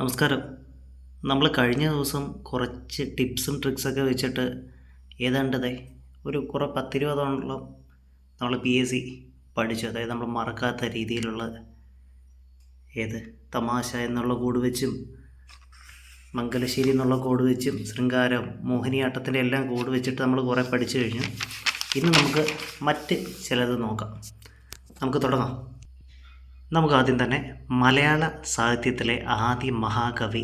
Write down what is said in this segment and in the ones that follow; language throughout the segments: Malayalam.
നമസ്കാരം. നമ്മൾ കഴിഞ്ഞ ദിവസം കുറച്ച് ടിപ്സും ട്രിക്സൊക്കെ വെച്ചിട്ട് ഏതാണ്ടതേ ഒരു കുറേ പത്തിരുപതോളം നമ്മൾ പി എസ് സി പഠിച്ചു. അതായത് നമ്മൾ മറക്കാത്ത രീതിയിലുള്ള ഏത് തമാശ എന്നുള്ള കോഡ് വെച്ചും മംഗലശ്ശേരി എന്നുള്ള കോഡ് വെച്ചും ശൃംഗാരം മോഹിനിയാട്ടത്തിന്റെ എല്ലാം കോഡ് വെച്ചിട്ട് നമ്മൾ കുറേ പഠിച്ചു കഴിഞ്ഞു. ഇന്ന് നമുക്ക് മറ്റ് ചിലത് നോക്കാം. നമുക്ക് തുടങ്ങാം. നമുക്ക് ആദ്യം തന്നെ മലയാള സാഹിത്യത്തിലെ ആദ്യ മഹാകവി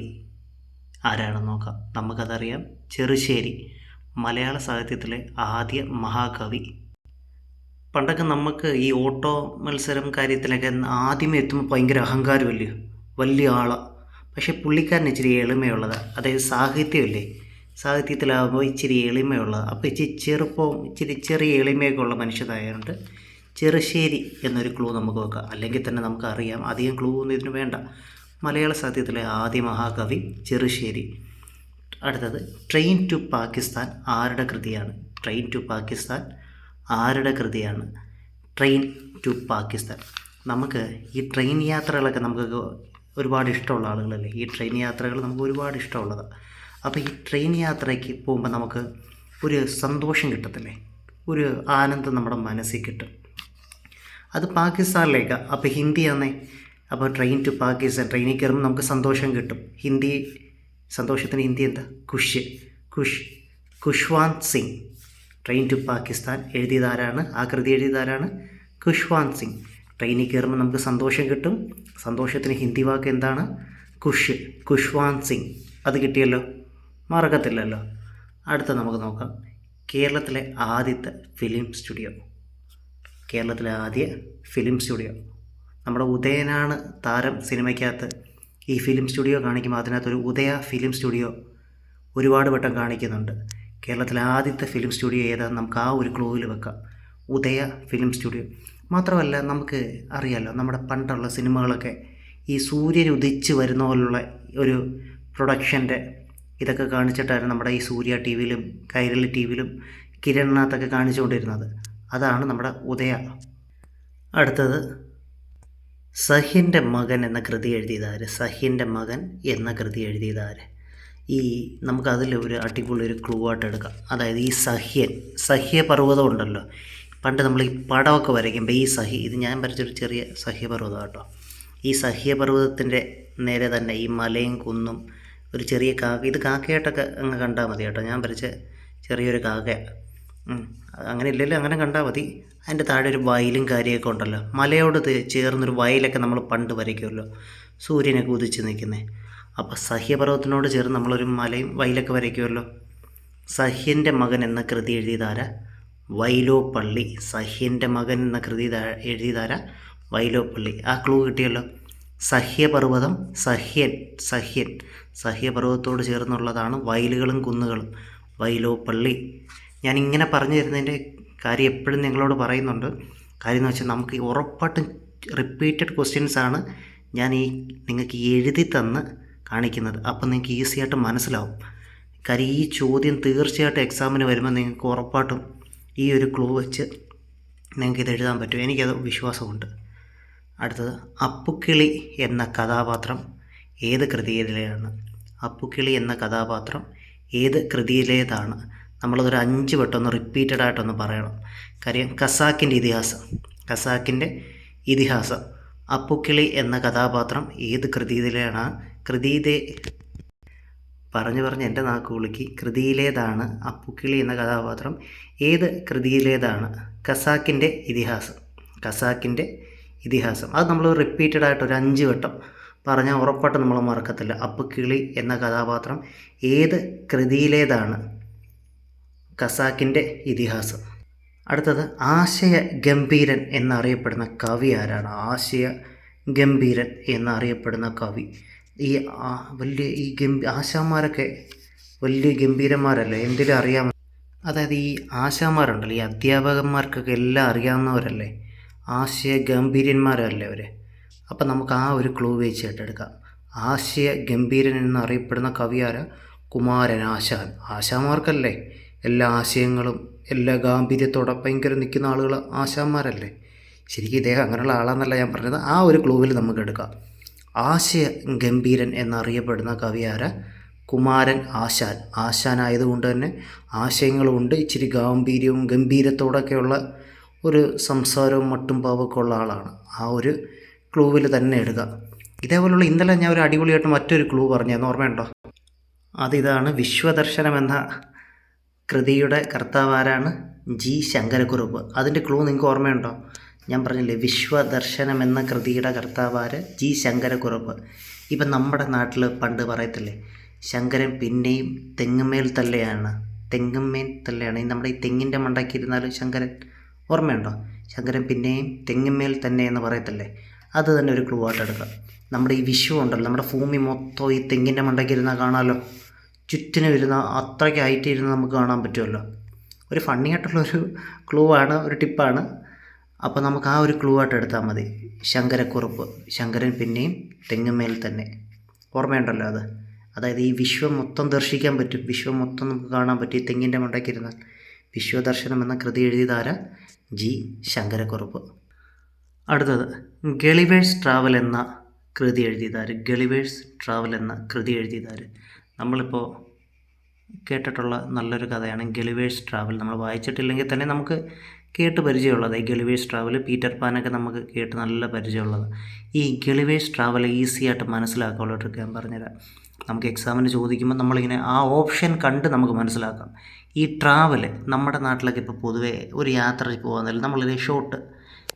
ആരാണെന്ന് നോക്കാം. നമുക്കതറിയാം ചെറുശ്ശേരി മലയാള സാഹിത്യത്തിലെ ആദ്യ മഹാകവി. പണ്ടൊക്കെ നമുക്ക് ഈ ഓട്ടോ മത്സരം കാര്യത്തിലൊക്കെ ആദ്യമേ എത്തുമ്പോൾ ഭയങ്കര അഹങ്കാരമല്ലേ? വലിയ ആളാണ് പക്ഷേ പുള്ളിക്കാരൻ ഇച്ചിരി എളിമയുള്ളതാണ് അതായത് സാഹിത്യമല്ലേ? സാഹിത്യത്തിലാകുമ്പോൾ ഇച്ചിരി എളിമയുള്ളത്. അപ്പോൾ ഇച്ചിരി ചെറുപ്പം ഇച്ചിരി ചെറിയ എളിമയൊക്കെ ഉള്ള മനുഷ്യനായതുകൊണ്ട് ചെറുശ്ശേരി എന്നൊരു ക്ലൂ നമുക്ക് വെക്കാം. അല്ലെങ്കിൽ തന്നെ നമുക്കറിയാം അധികം ക്ലൂ ഒന്നും ഇതിന് വേണ്ട. മലയാള സാഹിത്യത്തിലെ ആദ്യ മഹാകവി ചെറുശ്ശേരി. അടുത്തത് ട്രെയിൻ ടു പാകിസ്ഥാൻ ആരുടെ കൃതിയാണ്? ട്രെയിൻ ടു പാകിസ്ഥാൻ ആരുടെ കൃതിയാണ്? ട്രെയിൻ ടു പാകിസ്ഥാൻ നമുക്ക് ഈ ട്രെയിൻ യാത്രകളൊക്കെ നമുക്ക് ഒരുപാട് ഇഷ്ടമുള്ള ആളുകളല്ലേ? ഈ ട്രെയിൻ യാത്രകൾ നമുക്ക് ഒരുപാട് ഇഷ്ടമുള്ളതാണ് അപ്പോൾ ഈ ട്രെയിൻ യാത്രയ്ക്ക് പോകുമ്പോൾ നമുക്ക് ഒരു സന്തോഷം കിട്ടത്തില്ലേ? ഒരു ആനന്ദം നമ്മുടെ മനസ്സിൽ കിട്ടും. അത് പാകിസ്ഥാനിലേക്ക്. അപ്പോൾ ഹിന്ദിയാണേ അപ്പോൾ ട്രെയിൻ ടു പാകിസ്ഥാൻ ട്രെയിനിൽ കയറുമ്പോൾ നമുക്ക് സന്തോഷം കിട്ടും. ഹിന്ദി സന്തോഷത്തിന് ഹിന്ദി എന്താ? ഖുഷ്. ഖുഷ്. ഖുഷ്വാന്ത് സിംഗ്. ട്രെയിൻ ടു പാകിസ്ഥാൻ എഴുതിയതാരാണ്? ആ കൃതി എഴുതിയതാരാണ്? ഖുഷ്വാന്ത് സിംഗ്. ട്രെയിനിൽ കയറുമ്പോൾ നമുക്ക് സന്തോഷം കിട്ടും. സന്തോഷത്തിന് ഹിന്ദി വാക്ക് എന്താണ്? ഖുഷ്. ഖുഷ്വാന്ത് സിംഗ്. അത് കിട്ടിയല്ലോ? മറക്കത്തില്ലല്ലോ. അടുത്ത നമുക്ക് നോക്കാം. കേരളത്തിലെ ആദ്യത്തെ ഫിലിം സ്റ്റുഡിയോ കേരളത്തിലെ ആദ്യ ഫിലിം സ്റ്റുഡിയോ നമ്മുടെ ഉദയനാണ് താരം സിനിമയ്ക്കകത്ത്. ഈ ഫിലിം സ്റ്റുഡിയോ കാണിക്കുമ്പോൾ അതിനകത്തൊരു ഉദയ ഫിലിം സ്റ്റുഡിയോ ഒരുപാട് വട്ടം കാണിക്കുന്നുണ്ട്. കേരളത്തിലെ ആദ്യത്തെ ഫിലിം സ്റ്റുഡിയോ ഏതാണെന്ന് നമുക്ക് ആ ഒരു ക്ലൂവിൽ വെക്കാം. ഉദയ ഫിലിം സ്റ്റുഡിയോ മാത്രമല്ല നമുക്ക് അറിയാമല്ലോ നമ്മുടെ പണ്ടുള്ള സിനിമകളൊക്കെ ഈ സൂര്യൻ ഉദിച്ച് വരുന്ന പോലുള്ള ഒരു പ്രൊഡക്ഷന്റെ ഇതൊക്കെ കാണിച്ചിട്ടായിരുന്നു നമ്മുടെ ഈ സൂര്യ ടി വിയിലും കൈരളി ടി വിയിലും കിരണിനകത്തൊക്കെ കാണിച്ചുകൊണ്ടിരുന്നത്. അതാണ് നമ്മുടെ ഉദയ. അടുത്തത് സഹിന്റെ മകൻ എന്ന കൃതി എഴുതിയതാര്? സഹിന്റെ മകൻ എന്ന കൃതി എഴുതിയതാര്? ഈ നമുക്കതിൽ ഒരു അടിപൊളി ഒരു ക്ലൂ ആയിട്ട് എടുക്കാം. അതായത് ഈ സഹ്യൻ സഹ്യപർവതം ഉണ്ടല്ലോ. പണ്ട് നമ്മൾ ഈ പടമൊക്കെ വരയ്ക്കുമ്പോൾ ഈ സഹി ഇത് ഞാൻ വരച്ചൊരു ചെറിയ സഹ്യപർവതം കേട്ടോ ഈ സഹ്യപർവതത്തിന്റെ നേരെ തന്നെ ഈ മലയും കുന്നും ഒരു ചെറിയ കാക്ക ഇത് കാക്കയായിട്ടൊക്കെ അങ്ങ് കണ്ടാൽ മതി കേട്ടോ ഞാൻ വരച്ച ചെറിയൊരു കാക്കയാണ് അങ്ങനെ ഇല്ലല്ലോ അങ്ങനെ കണ്ടാൽ മതി. അതിന്റെ താഴെ ഒരു വയലും കാര്യമൊക്കെ ഉണ്ടല്ലോ. മലയോട് ചേർന്നൊരു വയലൊക്കെ നമ്മൾ പണ്ട് വരയ്ക്കുമല്ലോ. സൂര്യനൊക്കെ ഉദിച്ച് നിൽക്കുന്നത് അപ്പോൾ സഹ്യപർവതത്തിനോട് ചേർന്ന് നമ്മളൊരു മലയും വയലൊക്കെ വരയ്ക്കുമല്ലോ. സഹ്യന്റെ മകൻ എന്ന കൃതി എഴുതിയതാര? വൈലോപ്പള്ളി സഹ്യന്റെ മകൻ എന്ന കൃതി എഴുതിയതാര? വൈലോപ്പള്ളി ആ ക്ലൂ കിട്ടിയല്ലോ. സഹ്യപർവതം സഹ്യൻ സഹ്യൻ. സഹ്യപർവതത്തോട് ചേർന്നുള്ളതാണ് വയലുകളും കുന്നുകളും. വൈലോപ്പള്ളി ഞാൻ ഇങ്ങനെ പറഞ്ഞു തരുന്നതിന്റെ കാര്യം എപ്പോഴും നിങ്ങളോട് പറയുന്നുണ്ട്. കാര്യം എന്ന് വെച്ചാൽ നമുക്ക് ഉറപ്പായിട്ടും റിപ്പീറ്റഡ് ക്വസ്റ്റ്യൻസാണ് ഞാൻ ഈ നിങ്ങൾക്ക് എഴുതി തന്ന് കാണിക്കുന്നത്. അപ്പം നിങ്ങൾക്ക് ഈസി ആയിട്ട് മനസ്സിലാവും. കാര്യം ഈ ചോദ്യം തീർച്ചയായിട്ടും എക്സാമിന് വരുമ്പോൾ നിങ്ങൾക്ക് ഉറപ്പായിട്ടും ഈ ഒരു ക്ലൂ വെച്ച് നിങ്ങൾക്ക് ഇത് എഴുതാൻ പറ്റും. എനിക്കത് വിശ്വാസമുണ്ട്. അടുത്തത് അപ്പുക്കിളി എന്ന കഥാപാത്രം ഏത് കൃതിയിലെയാണ് അപ്പുക്കിളി എന്ന കഥാപാത്രം ഏത് കൃതിയിലേതാണ്? നമ്മളതൊരു അഞ്ച് വട്ടം ഒന്ന് റിപ്പീറ്റഡ് ആയിട്ടൊന്ന് പറയണം. കാര്യം ഖസാക്കിന്റെ ഇതിഹാസം ഖസാക്കിന്റെ ഇതിഹാസം അപ്പുക്കിളി എന്ന കഥാപാത്രം ഏത് കൃതിയിലാണ് കൃതിയിലെ പറഞ്ഞു പറഞ്ഞ് എന്റെ നാക്ക് കുളുക്കി കൃതിയിലേതാണ് അപ്പുക്കിളി എന്ന കഥാപാത്രം ഏത് കൃതിയിലേതാണ് ഖസാക്കിന്റെ ഇതിഹാസം ഖസാക്കിന്റെ ഇതിഹാസം. അത് നമ്മൾ റിപ്പീറ്റഡ് ആയിട്ട് ഒരു അഞ്ച് വട്ടം പറഞ്ഞാൽ ഉറപ്പായിട്ട് നമ്മൾ മറക്കത്തില്ല. അപ്പുക്കിളി എന്ന കഥാപാത്രം ഏത് കൃതിയിലേതാണ് ഖസാക്കിന്റെ ഇതിഹാസം. അടുത്തത് ആശയ ഗംഭീരൻ എന്നറിയപ്പെടുന്ന കവി ആരാണ്? ആശയ ഗംഭീരൻ എന്നറിയപ്പെടുന്ന കവി. ഈ വലിയ ഈ ഗംഭീ ആശാന്മാരൊക്കെ വലിയ ഗംഭീരന്മാരല്ലേ? എന്തിലും അറിയാമോ? അതായത് ഈ ആശാന്മാരുണ്ടല്ലോ ഈ അധ്യാപകന്മാർക്കൊക്കെ എല്ലാം അറിയാവുന്നവരല്ലേ? ആശയ ഗംഭീരന്മാരല്ലേ അവർ അപ്പം നമുക്ക് ആ ഒരു ക്ലൂ വെച്ച് ഏറ്റെടുക്കാം ആശയ ഗംഭീരൻ എന്നറിയപ്പെടുന്ന കവിയാര കുമാരൻ ആശാൻ. ആശാന്മാർക്കല്ലേ? എല്ലാ ആശയങ്ങളും എല്ലാ ഗാംഭീര്യത്തോടെ ഭയങ്കര നിൽക്കുന്ന ആളുകൾ ആശാന്മാരല്ലേ? ശരിക്കും ഇദ്ദേഹം അങ്ങനെയുള്ള ആളാന്നല്ല ഞാൻ പറഞ്ഞത്. ആ ഒരു ക്ലൂവിൽ നമുക്ക് എടുക്കാം. ആശയ ഗംഭീരൻ എന്നറിയപ്പെടുന്ന കവിയാര കുമാരൻ ആശാൻ. ആശാനായതുകൊണ്ട് തന്നെ ആശയങ്ങളുമുണ്ട്. ഇച്ചിരി ഗാംഭീര്യവും ഗംഭീരത്തോടൊക്കെയുള്ള ഒരു സംസാരവും മട്ടും പാവൊക്കെ ഉള്ള ആളാണ്. ആ ഒരു ക്ലൂവിൽ തന്നെ എടുക്കുക ഇതേപോലുള്ള ഇന്നലെ ഞാൻ ഒരു അടിപൊളിയായിട്ട് മറ്റൊരു ക്ലൂ പറഞ്ഞു ഓർമ്മയുണ്ടോ? അതിതാണ് വിശ്വദർശനം എന്ന കൃതിയുടെ കർത്താവാരാണ് ജി ശങ്കരക്കുറുപ്പ്. അതിന്റെ ക്ലൂ നിങ്ങൾക്ക് ഓർമ്മയുണ്ടോ? ഞാൻ പറഞ്ഞില്ലേ വിശ്വദർശനം എന്ന കൃതിയുടെ കർത്താവാര് ജി ശങ്കരക്കുറുപ്പ്. ഇപ്പം നമ്മുടെ നാട്ടിൽ പണ്ട് പറയത്തില്ലേ ശങ്കരൻ പിന്നെയും തെങ്ങുമേൽ തല്ലെയാണ് തെങ്ങുമേൽ തല്ലെയാണ് നമ്മുടെ ഈ തെങ്ങിന്റെ മണ്ടാക്കിയിരുന്നാലും ശങ്കരൻ. ഓർമ്മയുണ്ടോ? ശങ്കരൻ പിന്നെയും തെങ്ങുമേൽ തന്നെ എന്ന് പറയത്തില്ലേ? അത് തന്നെ ഒരു ക്ലൂ ആയിട്ട് എടുക്കാം. നമ്മുടെ ഈ വിശ്വം ഉണ്ടല്ലോ നമ്മുടെ ഭൂമി മൊത്തം ഈ തെങ്ങിന്റെ മണ്ടയ്ക്ക് ഇരുന്നാൽ കാണാമല്ലോ ചുറ്റിനും വരുന്ന അത്രയ്ക്ക് ഹൈറ്റ് ഇരുന്ന് നമുക്ക് കാണാൻ പറ്റുമല്ലോ. ഒരു ഫണ്ണി ആയിട്ടുള്ളൊരു ക്ലൂ ആണ് ഒരു ടിപ്പാണ് അപ്പോൾ നമുക്ക് ആ ഒരു ക്ലൂ ആയിട്ട് എടുത്താൽ മതി. ശങ്കരക്കുറുപ്പ്. ശങ്കരൻ പിന്നെയും തെങ്ങുമേൽ തന്നെ. ഓർമ്മയുണ്ടല്ലോ അത്? അതായത് ഈ വിശ്വം മൊത്തം ദർശിക്കാൻ പറ്റും. വിശ്വം മൊത്തം നമുക്ക് കാണാൻ പറ്റും ഈ തെങ്ങിന്റെ മണ്ടയ്ക്ക് ഇരുന്നാൽ വിശ്വദർശനം എന്ന കൃതി എഴുതിയതാര ജി. ശങ്കരക്കുറുപ്പ്. അടുത്തത്. ഗളിവേഴ്സ് ട്രാവൽ എന്ന കൃതി എഴുതിയതാര് ഗളിവേഴ്സ് ട്രാവൽ എന്ന കൃതി എഴുതിയതാര് നമ്മളിപ്പോൾ കേട്ടിട്ടുള്ള നല്ലൊരു കഥയാണ് ഗളിവേഴ്സ് ട്രാവൽ. നമ്മൾ വായിച്ചിട്ടില്ലെങ്കിൽ തന്നെ നമുക്ക് കേട്ട് പരിചയമുള്ളത്. ഈ ഗളിവേഴ്സ് ട്രാവൽ പീറ്റർ പാനൊക്കെ നമുക്ക് കേട്ട് നല്ല പരിചയമുള്ളത്. ഈ ഗളിവേഴ്സ് ട്രാവൽ ഈസി ആയിട്ട് മനസ്സിലാക്കാനുള്ള ട്രിക്ക് ഞാൻ പറഞ്ഞുതരാം. നമുക്ക് എക്സാമിന് ചോദിക്കുമ്പോൾ നമ്മളിങ്ങനെ ആ ഓപ്ഷൻ കണ്ട് നമുക്ക് മനസ്സിലാക്കാം. ഈ ട്രാവൽ നമ്മുടെ നാട്ടിലൊക്കെ ഇപ്പോൾ പൊതുവേ ഒരു യാത്ര പോകാന്നല്ല നമ്മളൊരു ഷോർട്ട്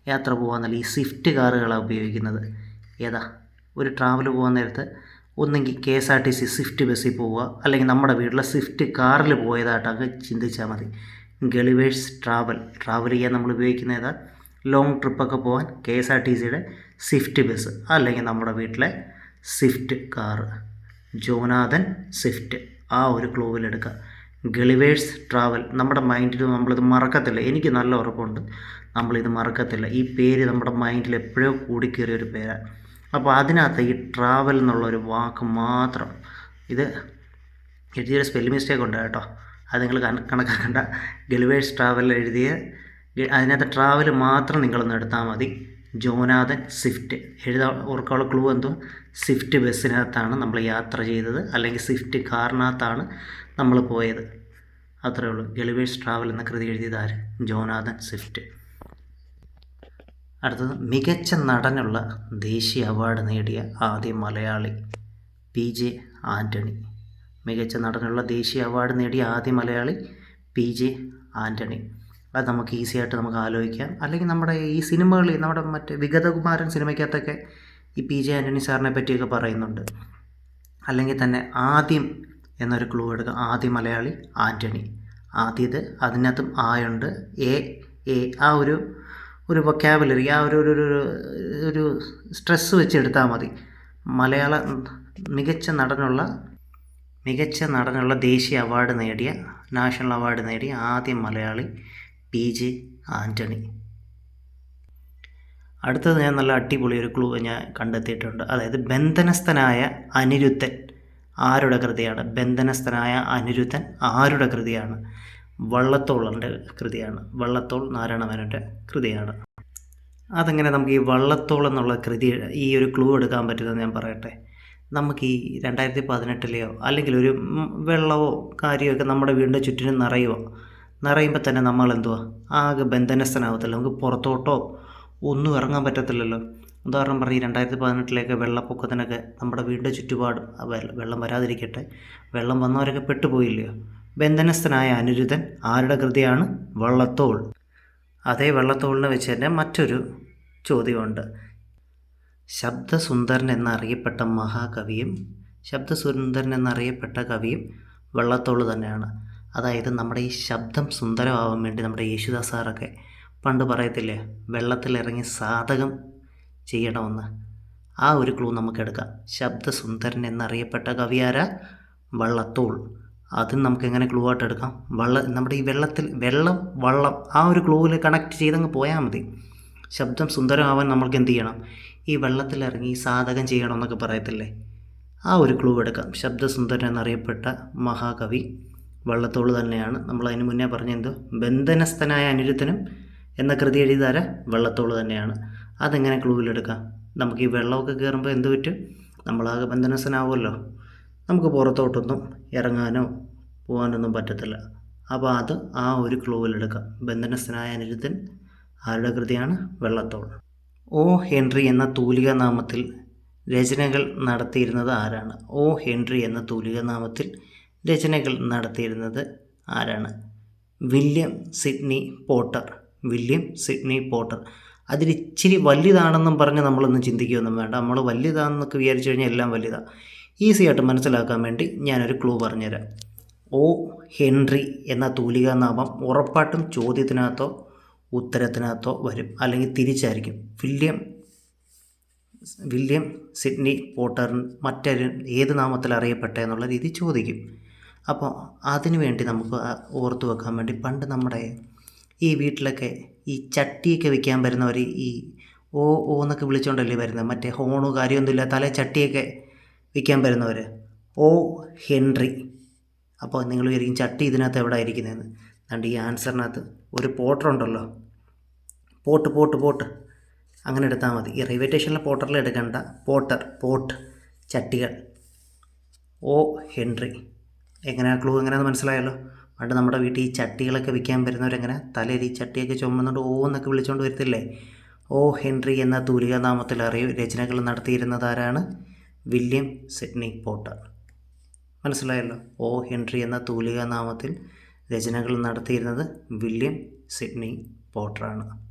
യാത്ര പോകാന്നല്ല ഈ സ്വിഫ്റ്റ് കാറുകളാണ് ഉപയോഗിക്കുന്നത്. ഏതാ? ഒരു ട്രാവൽ പോകാൻ നേരത്ത് ഒന്നെങ്കിൽ K S R T C swift ബസ്സിൽ പോവുക. അല്ലെങ്കിൽ നമ്മുടെ വീട്ടിലെ സ്വിഫ്റ്റ് കാറിൽ പോയതായിട്ടൊക്കെ ചിന്തിച്ചാൽ മതി. Gulliver's travel. ട്രാവൽ ചെയ്യാൻ നമ്മൾ ഉപയോഗിക്കുന്ന ഏതാ? ലോങ് ട്രിപ്പൊക്കെ പോകാൻ കെ എസ് ആർ ടി സിയുടെ സ്വിഫ്റ്റ് ബസ്. അല്ലെങ്കിൽ നമ്മുടെ വീട്ടിലെ സ്വിഫ്റ്റ് കാറ് ജോനാഥൻ സ്വിഫ്റ്റ്. ആ ഒരു ക്ലൂവിലെടുക്കുക ഗളിവേഴ്സ് ട്രാവൽ. നമ്മുടെ മൈൻഡിൽ നമ്മളിത് മറക്കത്തില്ല. എനിക്ക് നല്ല ഉറപ്പുണ്ട്. നമ്മളിത് മറക്കത്തില്ല. ഈ പേര് നമ്മുടെ മൈൻഡിൽ എപ്പോഴോ കൂടിക്കേറിയ ഒരു പേരാണ്. അപ്പോൾ അതിനകത്ത് ഈ ട്രാവൽ എന്നുള്ളൊരു വാക്ക് മാത്രം. ഇത് എഴുതിയൊരു സ്പെല്ലിംഗ് മിസ്റ്റേക്ക് ഉണ്ട് കേട്ടോ. അത് നിങ്ങൾ കണക്കാക്കണ്ട. ഗൽവേഴ്സ് ട്രാവൽ എഴുതിയ അതിനകത്ത് ട്രാവൽ മാത്രം നിങ്ങളൊന്ന് എടുത്താൽ മതി. Jonathan Swift. എഴുതാ ഓർക്കാനുള്ള ക്ലൂ എന്തോ? സ്വിഫ്റ്റ് ബസ്സിനകത്താണ് നമ്മൾ യാത്ര ചെയ്തത്. അല്ലെങ്കിൽ സ്വിഫ്റ്റ് കാറിനകത്താണ് നമ്മൾ പോയത്. അത്രയേ ഉള്ളൂ. ഗലിവേഴ്സ് ട്രാവൽ എന്ന കൃതി എഴുതിയത് ജോനാഥൻ സ്വിഫ്റ്റ്. അടുത്തത് മികച്ച നടനുള്ള ദേശീയ അവാർഡ് നേടിയ ആദ്യ മലയാളി പി ജെ ആന്റണി മികച്ച നടനുള്ള ദേശീയ അവാർഡ് നേടിയ ആദ്യ മലയാളി പി ജെ ആന്റണി അത് നമുക്ക് ഈസി ആയിട്ട് നമുക്ക് ആലോചിക്കാം. അല്ലെങ്കിൽ നമ്മുടെ ഈ സിനിമകളിൽ നമ്മുടെ മറ്റേ വിഗതകുമാരൻ സിനിമയ്ക്കകത്തൊക്കെ ഈ പി ജെ ആന്റണി സാറിനെ പറ്റിയൊക്കെ പറയുന്നുണ്ട്. അല്ലെങ്കിൽ തന്നെ ആദ്യം എന്നൊരു ക്ലൂ എടുക്കുക ആദ്യ മലയാളി ആന്റണി ആദ്യത് അതിനകത്തും ആയുണ്ട്. എ എ ആ ഒരു ഒരു വൊക്കാബുലറി ആ ഒരു ഒരു ഒരു ഒരു സ്ട്രെസ് വെച്ചെടുത്താൽ മതി. മലയാള മികച്ച നടനുള്ള മികച്ച നടനുള്ള ദേശീയ അവാർഡ് നേടിയ നാഷണൽ അവാർഡ് നേടിയ ആദ്യ മലയാളി പി ജെ ആന്റണി അടുത്തത് ഞാൻ നല്ല അടിപൊളി ഒരു ക്ലൂ ഞാൻ കണ്ടെത്തിയിട്ടുണ്ട്. അതായത് ബന്ധനസ്ഥനായ അനിരുദ്ധൻ ആരുടെ കൃതിയാണ്? ബന്ധനസ്ഥനായ അനിരുദ്ധൻ ആരുടെ കൃതിയാണ്? വള്ളത്തോളിന്റെ കൃതിയാണ്. വള്ളത്തോൾ നാരായണമേനോന്റെ കൃതിയാണ്. അതെങ്ങനെ നമുക്ക് ഈ വള്ളത്തോളം എന്നുള്ള കൃതി ഈ ഒരു ക്ലൂ എടുക്കാൻ പറ്റുമെന്ന് ഞാൻ പറയട്ടെ. നമുക്ക് ഈ രണ്ടായിരത്തി പതിനെട്ടിലെയോ അല്ലെങ്കിൽ ഒരു വെള്ളമോ കാര്യമൊക്കെ നമ്മുടെ വീടിന്റെ ചുറ്റിനും നിറയുമോ നിറയുമ്പോൾ തന്നെ നമ്മൾ എന്തുവാ? ആകെ ബന്ധനസ്ഥനാവത്തില്ല. നമുക്ക് പുറത്തോട്ടോ ഒന്നും ഇറങ്ങാൻ പറ്റത്തില്ലല്ലോ. ഉദാഹരണം പറഞ്ഞ് ഈ രണ്ടായിരത്തി പതിനെട്ടിലേക്ക് വെള്ളപ്പൊക്കത്തിനൊക്കെ നമ്മുടെ വീടിന്റെ ചുറ്റുപാടും വെള്ളം വരാതിരിക്കട്ടെ. വെള്ളം വന്നവരൊക്കെ പെട്ടുപോയില്ലയോ? ബന്ധനസ്ഥനായ അനിരുദ്ധൻ ആരുടെ കൃതിയാണ്? വള്ളത്തോൾ. അതേ വള്ളത്തോളിനെ വെച്ച് തന്നെ മറ്റൊരു ചോദ്യമുണ്ട്. ശബ്ദസുന്ദരൻ എന്നറിയപ്പെട്ട മഹാകവിയും ശബ്ദസുന്ദരൻ എന്നറിയപ്പെട്ട കവിയും വള്ളത്തോൾ തന്നെയാണ്. അതായത് നമ്മുടെ ഈ ശബ്ദം സുന്ദരമാവാൻ വേണ്ടി നമ്മുടെ യേശുദാസ് സാറൊക്കെ പണ്ട് പറയത്തില്ലേ വെള്ളത്തിലിറങ്ങി സാധകം ചെയ്യണമെന്ന്. ആ ഒരു ക്ലൂ നമുക്കെടുക്കാം ശബ്ദസുന്ദരൻ എന്നറിയപ്പെട്ട കവിയാര വള്ളത്തോൾ. അതും നമുക്ക് എങ്ങനെ ക്ലൂ ആയിട്ട് എടുക്കാം? വെള്ളം നമ്മുടെ ഈ വെള്ളത്തിൽ വെള്ളം വള്ളം ആ ഒരു ക്ലൂവിൽ കണക്ട് ചെയ്തങ്ങ് പോയാൽ മതി. ശബ്ദം സുന്ദരമാവാൻ നമ്മൾക്ക് എന്ത് ചെയ്യണം? ഈ വെള്ളത്തിൽ വെള്ളത്തിലിറങ്ങി സാധകം ചെയ്യണം എന്നൊക്കെ പറയത്തില്ലേ? ആ ഒരു ക്ലൂ എടുക്കാം. ശബ്ദസുന്ദരൻ എന്നറിയപ്പെട്ട മഹാകവി വള്ളത്തോൾ തന്നെയാണ്. നമ്മൾ അതിന് മുന്നേ പറഞ്ഞെന്തോ ബന്ധനസ്ഥനായ അനിരുദ്ധനും എന്ന കൃതി എഴുതിയതാര? വള്ളത്തോൾ തന്നെയാണ്. അതെങ്ങനെ ക്ലൂവിലെടുക്കാം നമുക്ക് ഈ വെള്ളമൊക്കെ കയറുമ്പോൾ എന്ത് പറ്റും? നമ്മളാകെ ബന്ധനസ്ഥനാവുമല്ലോ. നമുക്ക് പുറത്തോട്ടൊന്നും ഇറങ്ങാനോ പോകാനൊന്നും പറ്റത്തില്ല. അപ്പോൾ അത് ആ ഒരു ക്ലൂവിലെടുക്കാം ബന്ധനസ്ഥനായ അനിരുദ്ധൻ ആരുടെ കൃതിയാണ്? വെള്ളത്തോൾ. ഓ ഹെൻറി എന്ന തൂലിക നാമത്തിൽ രചനകൾ നടത്തിയിരുന്നത് ആരാണ്? ഓ ഹെൻറി എന്ന തൂലിക നാമത്തിൽ രചനകൾ നടത്തിയിരുന്നത് ആരാണ്? William Sydney Porter. William Sydney Porter. അതിലിച്ചിരി വലുതാണെന്നും പറഞ്ഞ് നമ്മളൊന്നും ചിന്തിക്കുകയൊന്നും വേണ്ട. നമ്മൾ വലുതാണെന്നൊക്കെ വിചാരിച്ചു കഴിഞ്ഞാൽ എല്ലാം വലുതാണ് ഈസി ആയിട്ട് മനസ്സിലാക്കാൻ വേണ്ടി ഞാനൊരു ക്ലൂ പറഞ്ഞുതരാം. ഓ ഹെൻറി എന്ന തൂലിക നാമം ഉറപ്പായിട്ടും ചോദ്യത്തിനകത്തോ ഉത്തരത്തിനകത്തോ വരും. അല്ലെങ്കിൽ തിരിച്ചായിരിക്കും. വില്യം വില്യം സിഡ്നി പോട്ടർ മറ്റൊരു ഏത് നാമത്തിൽ അറിയപ്പെട്ട എന്നുള്ള രീതി ചോദിക്കും. അപ്പോൾ അതിനു വേണ്ടി നമുക്ക് ഓർത്തു വെക്കാൻ വേണ്ടി പണ്ട് നമ്മുടെ ഈ വീട്ടിലൊക്കെ ഈ ചട്ടിയൊക്കെ വെക്കാൻ വരുന്നവർ ഈ ഓ ഓ എന്നൊക്കെ വിളിച്ചുകൊണ്ടല്ലേ വരുന്നത്? മറ്റേ ഹോണോ കാര്യമൊന്നുമില്ല തലേ ചട്ടിയൊക്കെ വിൽക്കാൻ വരുന്നവർ ഓ ഹെൻറി. അപ്പോൾ നിങ്ങൾ വിചാരിക്കും ചട്ടി ഇതിനകത്ത് എവിടെ ആയിരിക്കുന്നതെന്ന് അതുകൊണ്ട് ഈ ആൻസറിനകത്ത് ഒരു പോട്ടറുണ്ടല്ലോ പോട്ട് പോട്ട് പോട്ട്. അങ്ങനെ എടുത്താൽ മതി. ഈ റെയിൽവേ സ്റ്റേഷനിലെ പോട്ടറിൽ എടുക്കേണ്ട പോട്ടർ പോട്ട് ചട്ടികൾ. O Henry. എങ്ങനെയാണ് ക്ലൂ എങ്ങനെയാണെന്ന് മനസ്സിലായല്ലോ. പണ്ട് നമ്മുടെ വീട്ടിൽ ഈ ചട്ടികളൊക്കെ വിൽക്കാൻ വരുന്നവരെങ്ങനെ തലയിൽ ഈ ചട്ടിയൊക്കെ ചുമന്നുകൊണ്ട് ഓ എന്നൊക്കെ വിളിച്ചുകൊണ്ട് വരത്തില്ലേ? ഓ ഹെൻറി എന്ന തൂലിക നാമത്തിൽ അറിയ. രചനകൾ നടത്തിയിരുന്നത് ആരാണ്? William Sydney Porter. മനസ്സിലായല്ലോ? ഓ ഹെൻറി എന്ന തൂലിക നാമത്തിൽ രചനകൾ നടത്തിയിരുന്നത് വില്യം സിഡ്നി പോട്ടറാണ്.